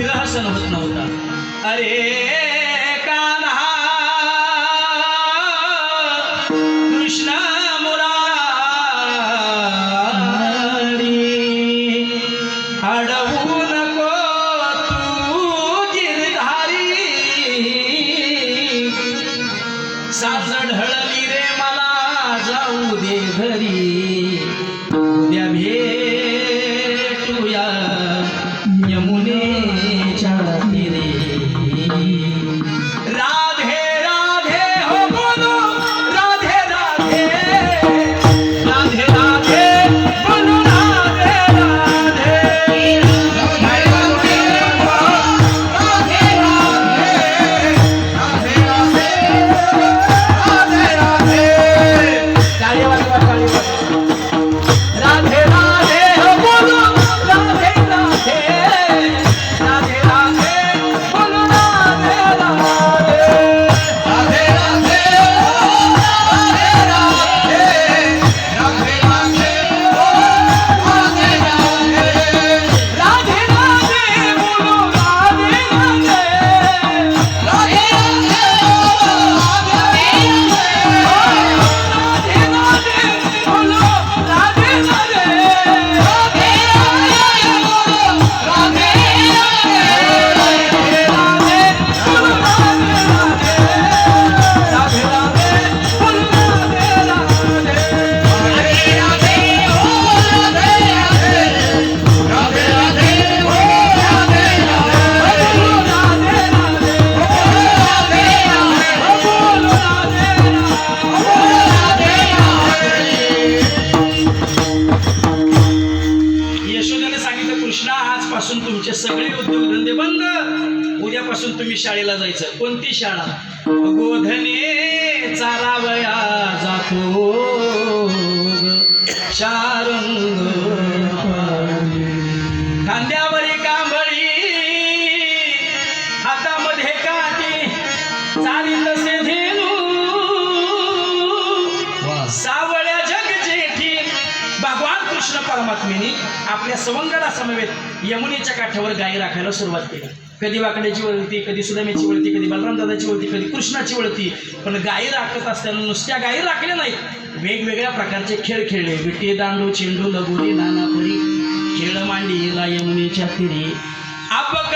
मग सण होत नव्हता. अरे शारंग खांद्यावरी कांबळी. हातामध्ये काठी. चाली से धेनू सावळ्या जग जेठी भगवान कृष्ण परमात्मेने आपल्या सवंगडा समवेत यमुनेच्या काठावर गायी राखायला सुरुवात केली. कधी वाकड्याची वळती कधी सुदाम्याची वळती कधी बलराम दादाची वळती कधी कृष्णाची वळती. पण गायी राखत असताना नुसत्या गायी राखल्या नाहीत. वेगवेगळ्या प्रकारचे खेळ खेळले. विटी दांडू चेंडू लगोरी नानापरी खेळ मांडीला यमुनेच्या तिरी आपक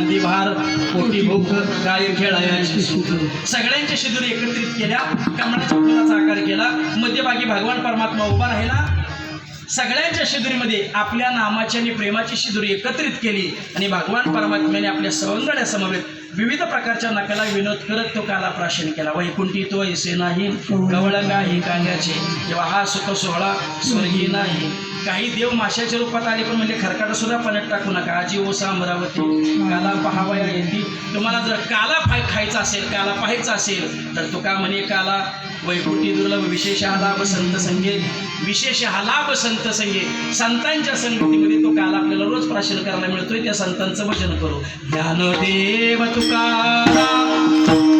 गांधी भार पोटी भूक काय खेळायची सगळ्यांच्या शिदुरी एकत्रित केल्या कमळाच्या फुलाचा आकार केला मध्यभागी भगवान परमात्मा उभा राहिला. सगळ्यांच्या शिदुरीमध्ये आपल्या नामाची आणि प्रेमाची शिदुरी एकत्रित केली आणि भगवान परमात्म्याने आपल्या सवंगड्या समवेत विविध प्रकारच्या नकला विनोद करत तो काला प्राशन केला. वैकुंठी तो ऐसे नाही गवळंगा ही कांग्याचे तेव्हा हा सुख सोहळा स्वर्गीय नाही. काही देव माशाच्या रूपात आले पण म्हणजे खरकाटा सुद्धा पाण्यात टाकू नका. आजी ओसा अमरावती काला पहावया येते तुम्हाला जर काला पाय खायचा असेल काला पाहायचा असेल तर तुका म्हणे काला वैकुटी दुर्लभ विशेष हालाभ संत संगे विशेष हालाभ संत संगे. संतांच्या संगतीमध्ये तो काल आपल्याला रोज प्राशन करायला मिळतोय त्या संतांचं भजन करू. ज्ञानदेव तुकारा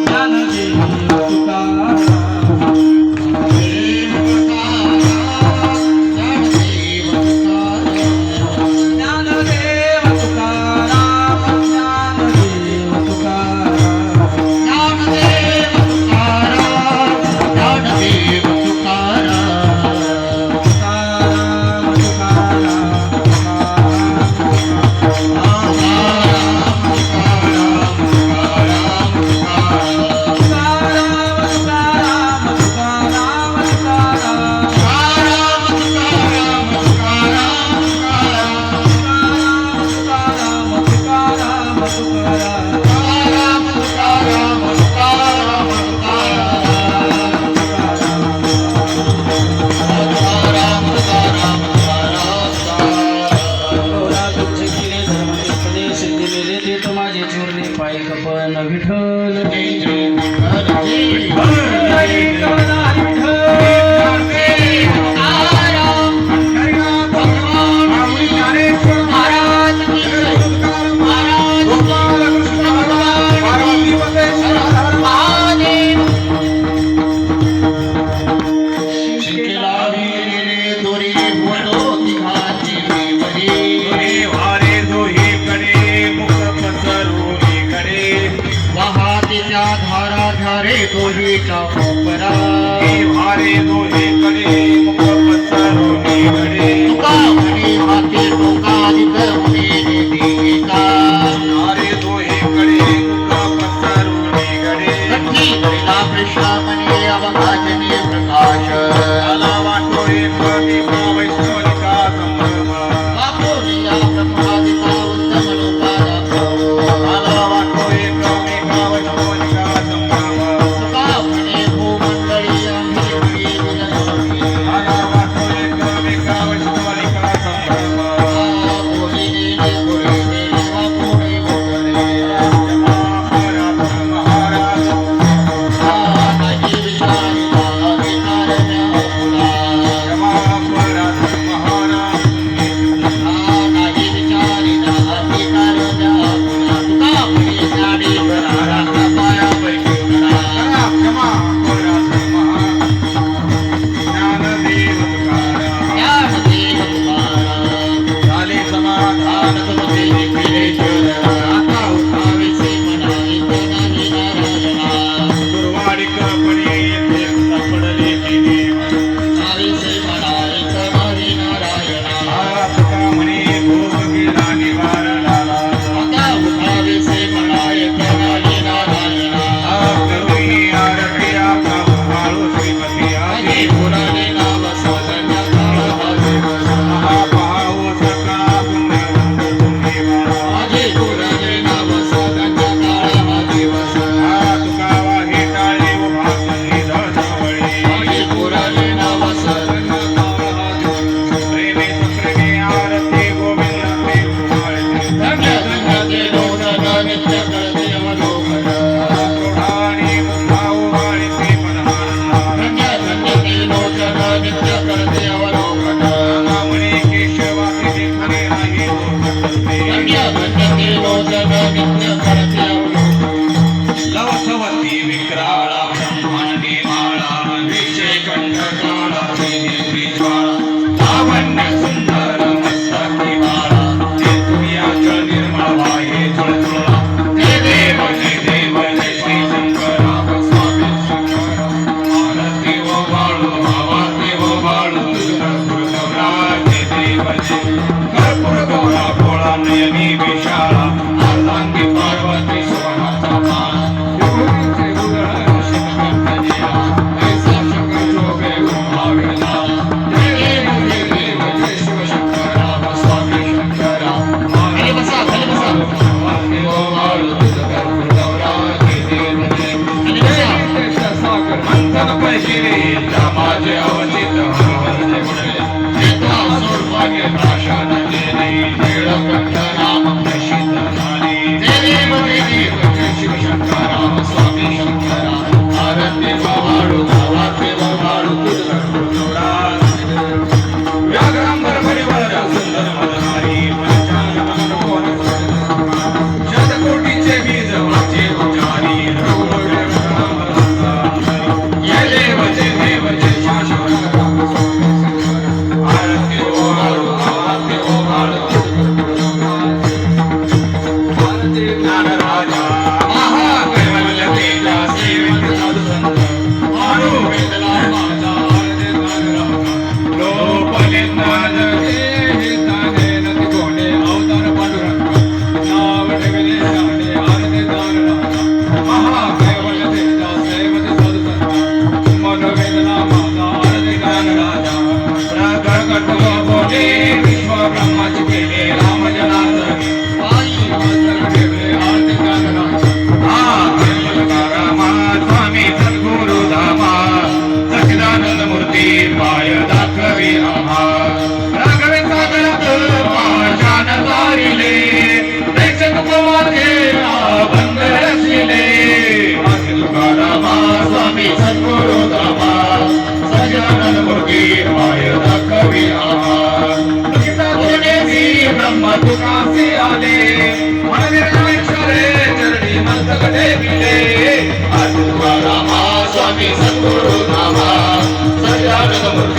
ज्ञान Thank.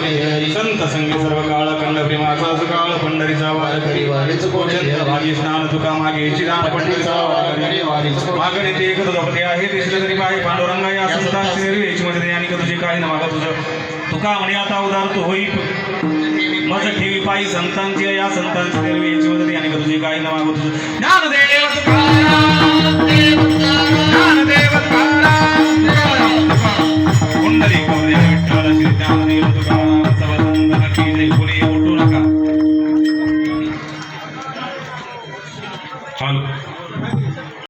हरी संत संगी सर्व काळ खंड प्रेमाचा सुकाळ पंढरीचा वार करी. भागी स्नान तुका मागे चिदान पंढरीचा वार करी वारी. चुकोने मागणे ते एकच आहे दिसले तरी पाहि पांडुरंगा या संतांची निर्वेच मध्ये आणि का तुझे काही न मागा तुझं. तुका म्हणे आता उदार तू होई. मज ठेवी पायी संतांची या संतांची निर्वेच मध्ये आणि का तुझे काही न मागा तुझं. ज्ञानदेव तुकाराम कुंडली कवरे विठ्ठल श्री ज्ञानदेव तुकाराम